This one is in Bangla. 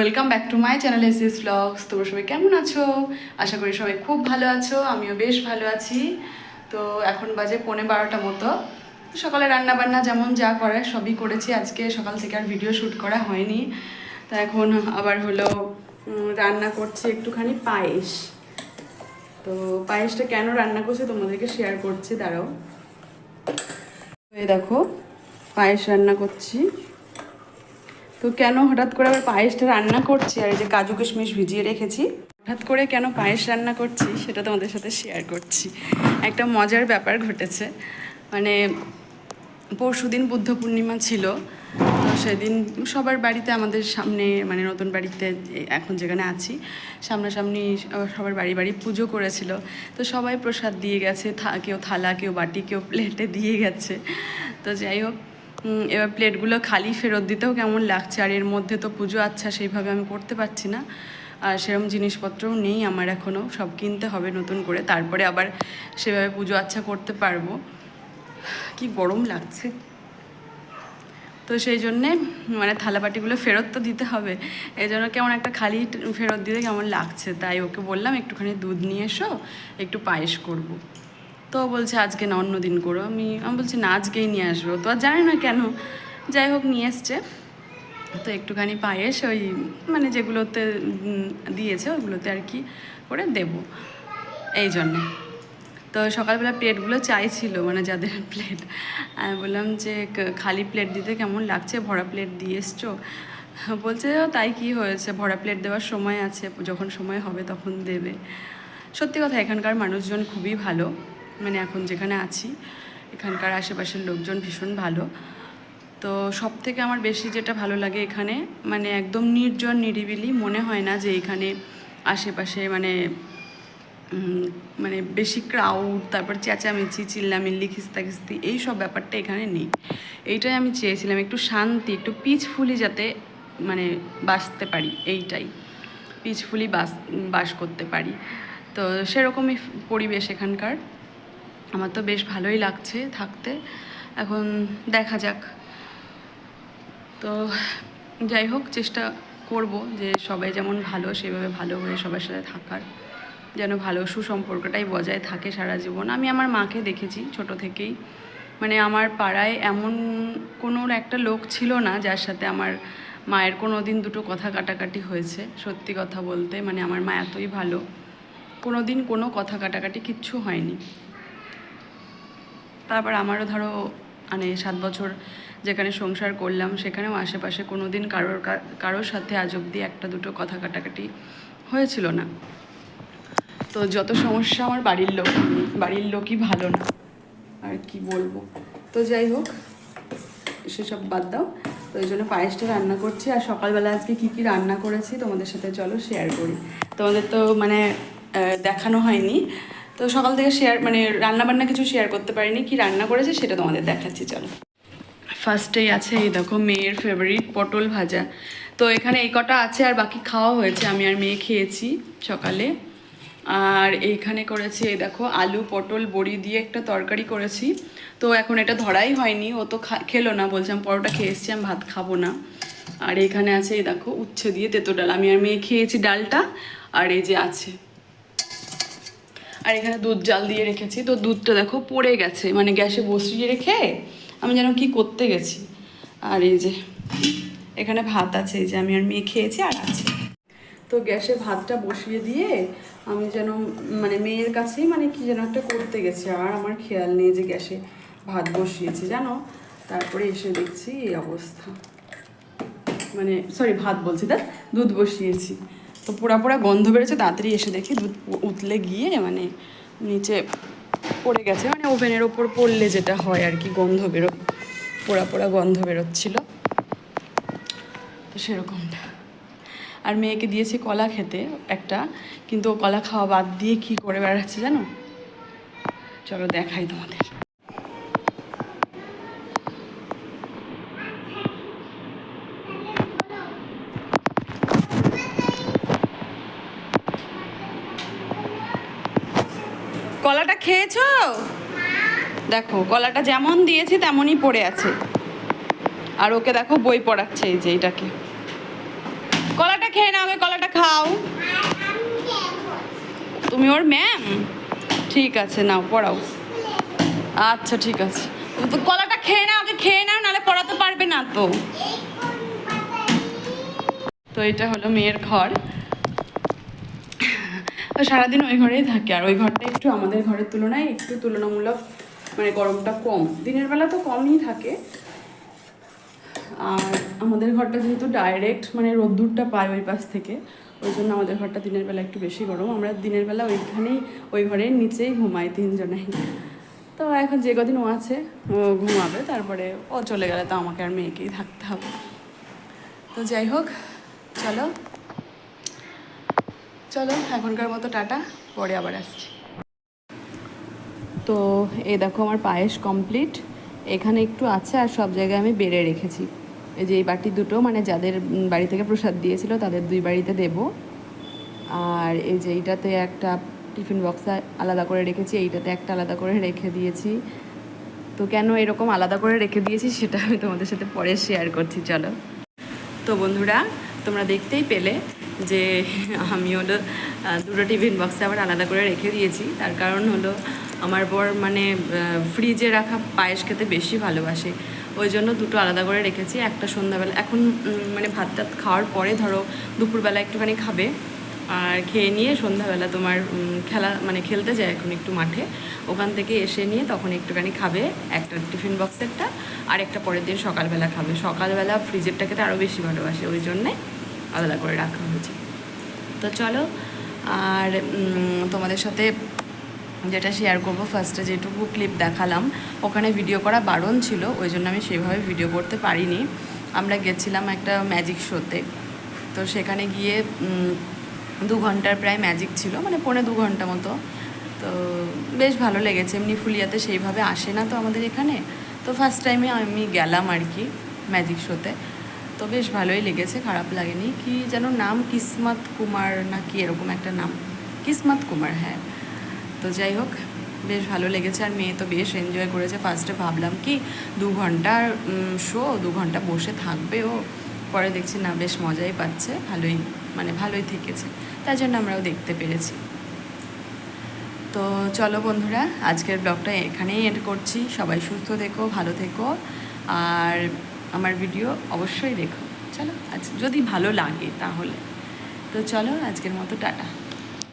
Welcome back to my channel S S vlogs তোমরা সবাই কেমন আছো? আশা করি সবাই খুব ভালো আছো, আমিও বেশ ভালো আছি। তো এখন বাজে পৌনে বারোটা মতো। সকালে রান্না বান্না যেমন যা করার সবই করেছি। আজকে সকাল থেকে আর ভিডিও শ্যুট করা হয়নি। তা এখন আবার হলো রান্না করছি একটুখানি পায়েস। তো পায়েসটা কেন রান্না করছি তোমাদেরকে শেয়ার করছি, দাঁড়াও। দেখো, পায়েস রান্না করছি। তো কেন হঠাৎ করে আবার পায়েসটা রান্না করছি আর এই যে কাজু কিশমিশ ভিজিয়ে রেখেছি? হঠাৎ করে কেন পায়েস রান্না করছি সেটা তোমাদের সাথে শেয়ার করছি। একটা মজার ব্যাপার ঘটেছে। মানে পরশুদিন বুদ্ধ পূর্ণিমা ছিল, তো সেদিন সবার বাড়িতে আমাদের সামনে মানে নতুন বাড়িতে এখন যেখানে আছি, সামনাসামনি সবার বাড়ি বাড়ি পুজো করেছিল। তো সবাই প্রসাদ দিয়ে গেছে কেউ থালা, কেউ বাটি, কেউ প্লেটে দিয়ে গেছে। তো যাই হোক এবার প্লেটগুলো খালি ফেরত দিতেও কেমন লাগছে? আর এর মধ্যে তো পুজো আচ্ছা সেইভাবে আমি করতে পারছি না। আর সেরকম জিনিসপত্রও নেই আমার এখনও সব কিনতে হবে নতুন করে। তারপরে আবার সেভাবে পুজো আচ্ছা করতে পারব। কি গরম লাগছে। তো সেই জন্যে মানে থালাবাটিগুলো ফেরত তো দিতে হবে। এই জন্য কেমন একটা খালি ফেরত দিতে কেমন লাগছে? তাই ওকে বললাম, একটুখানি দুধ নিয়ে এসো, একটু পায়েস করব। তো বলছে আজকে না অন্য দিন করো। আমি আমি বলছি না আজকেই নিয়ে আসব। তো আর জানি না কেন। যাই হোক নিয়ে এসছে। তো একটুখানি পায়েস ওই মানে যেগুলোতে দিয়েছে ওইগুলোতে আর কি করে দেব। এই জন্যে। তো সকালবেলা প্লেটগুলো চাইছিল মানে যাদের প্লেট। আমি বললাম যে খালি প্লেট দিতে কেমন লাগছে? ভরা প্লেট দিয়ে এসছো? বলছে "ও, তাই কি হয়েছে? ভরা প্লেট দেওয়ার সময় আছে। যখন সময় হবে তখন দেবে। সত্যি কথা এখানকার মানুষজন খুবই ভালো। মানে এখন যেখানে আছি, এখানকার আশেপাশের লোকজন ভীষণ ভালো। তো সব থেকে আমার বেশি যেটা ভালো লাগে এখানে মানে একদম নির্জন, নিরিবিলি, মনে হয় না যে এখানে আশেপাশে মানে মানে বেশি ক্রাউড তারপর চেঁচামেচি, চিল্লামিল্লি, খিস্তাখিস্তি, এই সব ব্যাপারটা এখানে নেই। এইটাই আমি চেয়েছিলাম, একটু শান্তি, একটু পিচফুলি যাতে মানে বাঁচতে পারি, এইটাই। পিচফুলি বাস বাস করতে পারি। তো সেরকমই পরিবেশ এখানকার। আমার তো বেশ ভালোই লাগছে থাকতে। এখন দেখা যাক। তো যাই হোক, চেষ্টা করব যে সবাই যেমন ভালো, সেভাবে ভালো হয়ে সবার সাথে থাকার। যেন ভালো সুসম্পর্কটাই বজায় থাকে সারা জীবন। আমি আমার মাকে দেখেছি ছোট থেকেই। মানে আমার পাড়ায় এমন কোনো একটা লোক ছিল না যার সাথে আমার মায়ের কোনো দিন দুটো কথা কাটাকাটি হয়েছে, সত্যি কথা বলতে। মানে আমার মা এতই ভালো। কোনো দিন কোনো কথা কাটাকাটি কিচ্ছু হয়নি। তারপর আমারও ধরো মানে সাত বছর যেখানে সংসার করলাম, সেখানেও আশেপাশে কোনো দিন কারোর কারোর সাথে আজ অব্দি একটা দুটো কথা কাটাকাটি হয়েছিল না। তো যত সমস্যা আমার বাড়ির লোক, বাড়ির লোকই ভালো না, আর কি বলব। তো যাই হোক, সেসব বাদ দাও। তো এই জন্য পায়েসটা রান্না করছি, আর সকালবেলা আজকে কী কী রান্না করেছি তোমাদের সাথে চলো শেয়ার করি। তোমাদের তো মানে দেখানো হয়নি তো সকাল থেকে শেয়ার মানে রান্না বান্না কিছু শেয়ার করতে পারিনি। কি রান্না করেছে সেটা তোমাদের দেখাচ্ছি, চলো। ফার্স্টেই আছে, এই দেখো, মেয়ের ফেভারিট পটল ভাজা। তো এখানে এই কটা আছে আর বাকি খাওয়া হয়েছে, আমি আর মেয়ে খেয়েছি সকালে। আর এইখানে করেছি, এই দেখো, আলু, পটল, বড়ি দিয়ে একটা তরকারি করেছি। তো এখন এটা ধরাই হয়নি, ও তো খেলো না বলছিলাম পরোটা খেয়ে এসছি, আমি ভাত খাব না। আর এখানে আছে, এই দেখো, উচ্ছে দিয়ে তেতো ডাল। আমি আর মেয়ে খেয়েছি ডালটা, আর এই যে আছে। আর এখানে দুধ জাল দিয়ে রেখেছি। তো দুধটা দেখো পড়ে গেছে। মানে গ্যাসে বসিয়ে রেখে আমি যেন কি করতে গেছি। আর এই যে, এখানে ভাত আছে। এই যে আমি আর মেয়ে খেয়েছি আর আছে। তো গ্যাসে ভাতটা বসিয়ে দিয়ে আমি যেন মানে মেয়ের কাছেই মানে কি যেন একটা করতে গেছি। আর আমার খেয়াল নেই যে গ্যাসে ভাত বসিয়েছি, জানো? তারপরে এসে দেখছি এই অবস্থা। মানে সরি ভাত বলছি তা দুধ বসিয়েছি। তো পোড়া গন্ধ বেরোচ্ছে, তাড়াতাড়ি এসে দেখি দুধ উতলে গিয়ে মানে নিচে পড়ে গেছে মানে ওভেনের ওপর পড়লে যেটা হয় আর কি, গন্ধ বেরোয় পোড়া পোড়া গন্ধ বেরোচ্ছিল। তো সেরকমটা আর মেয়েকে দিয়েছি কলা খেতে একটা, কিন্তু কলা খাওয়া বাদ দিয়ে কি করে বেড়াচ্ছে জানো? চলো দেখাই তোমাদের। কলাটা খেয়েছো? দেখো, কলাটা যেমন দিয়েছি তেমনই পড়ে আছে। আর ওকে দেখো বই পড়াচ্ছে এই যে এটাকে। কলাটা খেয়ে নাও কলাটা খাও। তুমি ওর ম্যাম? ঠিক আছে, নাও, পড়াও। আচ্ছা ঠিক আছে। তো কলাটা খেয়ে নাও আগে খেয়ে নাও, নাহলে পড়াতে পারবে না তো। তো এটা হলো মেয়ের ঘর। তো সারাদিন ওই ঘরেই থাকে। আর ওই ঘরটা একটু আমাদের ঘরের তুলনায় একটু তুলনামূলক মানে গরমটা কম। দিনের বেলা তো কমই থাকে। আর আমাদের ঘরটা যেহেতু ডাইরেক্ট মানে রোদ্দুরটা পায় ওই পাশ থেকে, ওই জন্য আমাদের ঘরটা দিনের বেলা একটু বেশি গরম। আমরা দিনের বেলা ওইখানেই, ওই ঘরের নিচেই ঘুমাই তিনজনেই। তো এখন যে কদিন ও আছে, ও ঘুমাবে, তারপরে ও চলে গেলে তো আমাকে আর মেয়েকেই থাকতে হবে। তো যাই হোক, চলো। চলো, এখনকার মতো টাটা, পরে আবার আসছি। তো এই দেখো আমার পায়েস কমপ্লিট এখানে একটু আছে আর সব জায়গায় আমি বেড়ে রেখেছি। এই যে এই বাটি দুটো মানে যাদের বাড়ি থেকে প্রসাদ দিয়েছিল তাদের দুই বাড়িতে দেব। আর এই যে এইটাতে একটা টিফিন বক্স আলাদা করে রেখেছি, এইটাতে একটা আলাদা করে রেখে দিয়েছি। তো কেন এরকম আলাদা করে রেখে দিয়েছি সেটা আমি তোমাদের সাথে পরে শেয়ার করছি, চলো। তো বন্ধুরা, তোমরা দেখতেই পেলে যে আমি হলো দুটো টিফিন বক্সে আবার আলাদা করে রেখে দিয়েছি। তার কারণ হলো আমার বর মানে ফ্রিজে রাখা পায়েস খেতে বেশি ভালোবাসে। ওই জন্য দুটো আলাদা করে রেখেছি, একটা সন্ধ্যাবেলা। এখন মানে ভাত টাত খাওয়ার পরে ধরো দুপুরবেলা একটুখানি খাবে। আর খেয়ে নিয়ে সন্ধ্যাবেলা তোমার খেলা মানে খেলতে যায় এখন একটু মাঠে। ওখান থেকে এসে নিয়ে তখন একটুখানি খাবে, একটা টিফিন বক্সেরটা আর একটা পরের দিন সকালবেলা খাবে। সকালবেলা ফ্রিজেরটা খেতে আরও বেশি ভালোবাসে, ওই জন্যে আলাদা করে রাখা হয়েছে। তো চলো, আর তোমাদের সাথে যেটা শেয়ার করব ফার্স্টে যেটুকু ক্লিপ দেখালাম, ওখানে ভিডিও করা বারণ ছিল, ওই জন্য আমি সেভাবে ভিডিও করতে পারিনি। আমরা গেছিলাম একটা ম্যাজিক শোতে তো সেখানে গিয়ে দু ঘণ্টার প্রায় ম্যাজিক ছিল মানে পৌনে দু ঘণ্টা মতো। তো বেশ ভালো লেগেছে, এমনি ফুলিয়াতে সেইভাবে আসে না তো আমাদের এখানে। তো ফার্স্ট টাইমে আমি গেলাম আর কি ম্যাজিক শোতে তো বেশ ভালোই লেগেছে, খারাপ লাগেনি। কি যেন নাম কিসমত কুমার না কি এরকম একটা নাম। কিসমত কুমার হ্যাঁ। তো যাই হোক, বেশ ভালো লেগেছে আর মেয়ে তো বেশ এনজয় করেছে। ফার্স্টে ভাবলাম কি, দু ঘণ্টার শো দু ঘণ্টা বসে থাকবে ও। পরে দেখছি না, বেশ মজাই পাচ্ছে, ভালোই মানে ভালোই থেকেছে। তাই জন্য আমরাও দেখতে পেরেছি। তো চলো বন্ধুরা, আজকের ব্লগটা এখানেই এড করছি। সবাই সুস্থ থেকো, ভালো থেকো। আর আমার ভিডিও অবশ্যই দেখো। চলো, আজ যদি ভালো লাগে তাহলে। তো চলো, আজকের মতো টাটা।